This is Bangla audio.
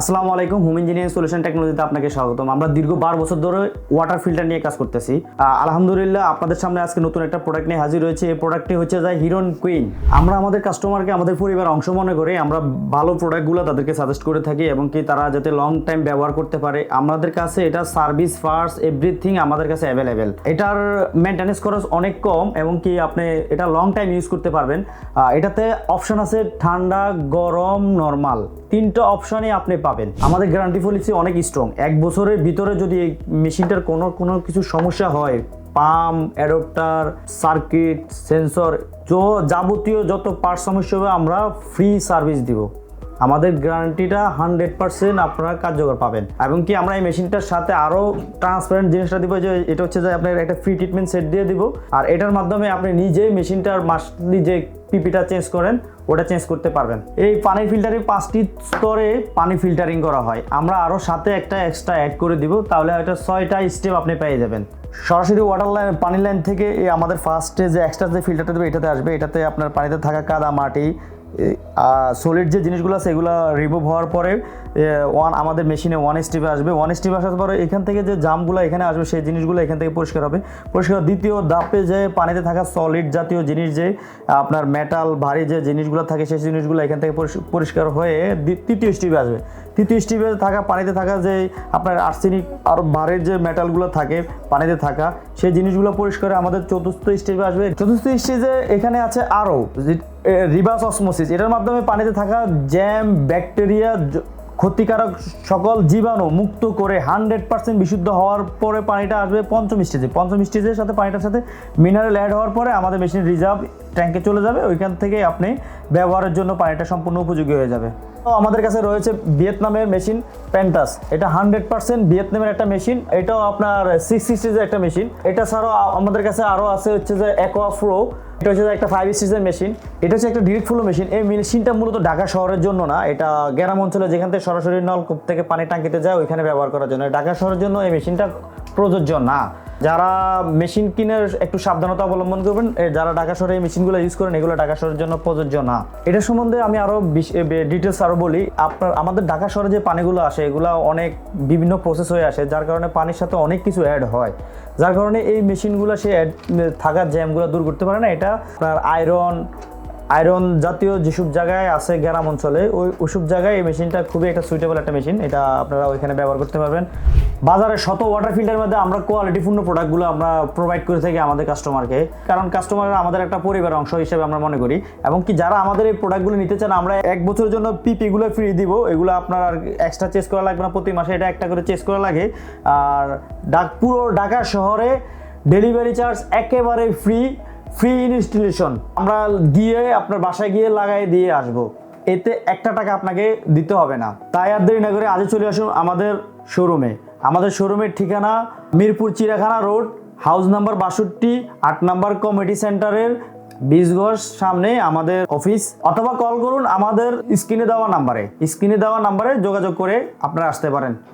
আসসালামু আলাইকুম হোম ইঞ্জিনিয়ারিং সলিউশন টেকনোলজিতে আপনাকে স্বাগতম। আমরা দীর্ঘ বারো বছর ধরে ওয়াটার ফিল্টার নিয়ে কাজ করতেছি। আলহামদুলিল্লাহ, আপনাদের সামনে আজকে নতুন একটা প্রোডাক্ট নিয়ে হাজির হয়েছে। এই প্রোডাক্টটি হচ্ছে যায় হিরন কুইন আমরা আমাদের কাস্টমারকে আমাদের পরিবার অংশ মনে করে, আমরা ভালো প্রোডাক্টগুলো তাদেরকে সাজেস্ট করে থাকি এবং কি তারা যাতে লং টাইম ব্যবহার করতে পারে। আমাদের কাছে এটা সার্ভিস ফার্স্ট এভরিথিং আমাদের কাছে অ্যাভেলেবেল এটার মেনটেন্যান্স খরচ অনেক কম এবং কি আপনি এটা লং টাইম ইউজ করতে পারবেন। এটাতে অপশন আছে ঠান্ডা, গরম নর্মাল তিনটা অপশনই আপনি পাবেন। আমাদের গ্যারান্টি পলিসি অনেক স্ট্রং এক বছরের ভিতরে যদি এই মেশিনটার কোনো কোনো কিছু সমস্যা হয় পাম্প অ্যাডপ্টার সার্কিট সেন্সর যাবতীয় যত পার্ট সমস্যা হবে, আমরা ফ্রি সার্ভিস দিব। আমাদের গ্যারান্টিটা হান্ড্রেড পার্সেন্ট আপনারা কার্যকর পাবেন। এবং কি আমরা এই মেশিনটার সাথে আরও ট্রান্সপারেন্ট জিনিসটা দিব যে, এটা হচ্ছে যে আপনার একটা ফ্রি ট্রিটমেন্ট সেট দিয়ে দিব। আর এটার মাধ্যমে আপনি নিজেই মেশিনটার মাসলি যে পিপিটা চেঞ্জ করেন, ওটা চেঞ্জ করতে পারবেন। এই পানি ফিল্টারে পাঁচটি স্তরে পানি ফিল্টারিং করা হয়। আমরা আরও সাথে একটা এক্সট্রা অ্যাড করে দিব, তাহলে হয়তো ছয়টা স্টেপ আপনি পেয়ে যাবেন। সরাসরি ওয়াটার লাইন পানি লাইন থেকে আমাদের ফার্স্টে যে এক্সট্রা যে ফিল্টারটা দেবে, এটাতে আসবে। এটাতে আপনার পানিতে থাকা কাদা, মাটি সলিড যে জিনিসগুলো আছে, এগুলো রিমুভ হওয়ার পরে ওয়ান আমাদের মেশিনে ওয়ান স্টিপে আসবে। ওয়ান স্টিপে আসার পরে এখান থেকে যে জামগুলো এখানে আসবে, সেই জিনিসগুলো এখান থেকে পরিষ্কার হবে। পরিষ্কার দ্বিতীয় ধাপে যে পানিতে থাকা সলিড জাতীয় জিনিস যে, আপনার মেটাল ভারী যে জিনিসগুলো থাকে, সেই জিনিসগুলো এখান থেকে পরিষ্কার হয়ে তৃতীয় স্টিপে আসবে। তৃতীয় স্টিপে থাকা, পানিতে থাকা যে আপনার আর্সেনিক আর ভারের যে মেটালগুলো থাকে, পানিতে থাকা, সেই জিনিসগুলো পরিষ্কার আমাদের চতুর্থ স্টেপে আসবে। চতুর্থ স্টেজে এখানে আছে আরও রিভার্স অসমোসিস। এটার মাধ্যমে পানিতে থাকা জ্যাম, ব্যাকটেরিয়া ক্ষতিকারক সকল জীবাণু মুক্ত করে হান্ড্রেড পার্সেন্ট বিশুদ্ধ হওয়ার পরে পানিটা আসবে পঞ্চম স্টেজে। পঞ্চম স্টেজের সাথে পানিটার সাথে মিনারেল অ্যাড হওয়ার পরে আমাদের মেশিন রিজার্ভ ট্যাঙ্কে চলে যাবে। ওইখান থেকে আপনি ব্যবহারের জন্য পানিটা সম্পূর্ণ উপযোগী হয়ে যাবে। আমাদের কাছে রয়েছে ভিয়েতনামের মেশিন প্যান্টাস। এটা হান্ড্রেড পার্সেন্ট ভিয়েতনামের একটা মেশিন। এটাও আপনার সিক্স সিক্সটিজের একটা মেশিন। এটা ছাড়াও আমাদের কাছে আরও আছে হচ্ছে যে অ্যাকোয়া ফ্রো এটা হচ্ছে একটা ফাইভ সিক্সের মেশিন। এটা হচ্ছে একটা ডিরেক্ট ফ্লো মেশিন। এই মেশিনটা মূলত ঢাকা শহরের জন্য না, এটা গ্রাম অঞ্চলে যেখান থেকে সরাসরি নলকূপ থেকে পানি টাঙ্কিতে যায়, ওইখানে ব্যবহার করার জন্য। ঢাকা শহরের জন্য এই মেশিনটা প্রযোজ্য না। যারা মেশিন কিনে একটু সাবধানতা অবলম্বন করবেন যারা ঢাকা শহরে এই মেশিনগুলো ইউজ করেন, এগুলো ঢাকা শহরের জন্য প্রযোজ্য না। এটা সম্বন্ধে আমি আরও ডিটেলস আরও বলি। আপনার, আমাদের ঢাকা শহরে যে পানিগুলো আসে, এগুলো অনেক বিভিন্ন প্রসেস হয়ে আসে, যার কারণে পানির সাথে অনেক কিছু অ্যাড হয়। যার কারণে এই মেশিনগুলো সে অ্যাড থাকার জ্যামগুলো দূর করতে পারে না। এটা আপনার আয়রন আয়রন জাতীয় যেসব জায়গায় আছে গ্রাম অঞ্চলে, ওই ওইসব জায়গায় এই মেশিনটা খুবই একটা সুইটেবল একটা মেশিন। এটা আপনারা ওইখানে ব্যবহার করতে পারবেন। বাজারে শত ওয়াটার ফিল্টারের মধ্যে আমরা কোয়ালিটিপূর্ণ প্রোডাক্টগুলো আমরা প্রোভাইড করে থাকি আমাদের কাস্টমারকে কারণ কাস্টমাররা আমাদের একটা পরিবার অংশ হিসেবে আমরা মনে করি। এবং কি যারা আমাদের এই প্রোডাক্টগুলো নিতে চান, আমরা এক বছরের জন্য পিপিগুলো ফ্রি দিব। এগুলো আপনার আর এক্সট্রা চেস করা লাগবে না, প্রতি মাসে এটা একটা করে চেস করা লাগে। আর ডাক পুরো ঢাকা শহরে ডেলিভারি চার্জ একেবারে ফ্রি ফ্রি ইনস্টলেশন আমরা গিয়ে আপনার বাসায় গিয়ে লাগাই দিয়ে আসব। এতে একটা টাকা আপনাকে দিতে হবে না। তাই আর দেরি না করে আজই চলে আসুন আমাদের শোরুমে আমাদের শোরুমের ঠিকানা Mirpur Chiriakhana road house number বাষট্টি, আট নাম্বার কমিটি সেন্টারের বীজগঞ্জ সামনে আমাদের অফিস অথবা কল করুন আমাদের স্ক্রিনে দেওয়া নাম্বারে স্ক্রিনে দেওয়া নাম্বারে যোগাযোগ করে আপনারা আসতে পারেন।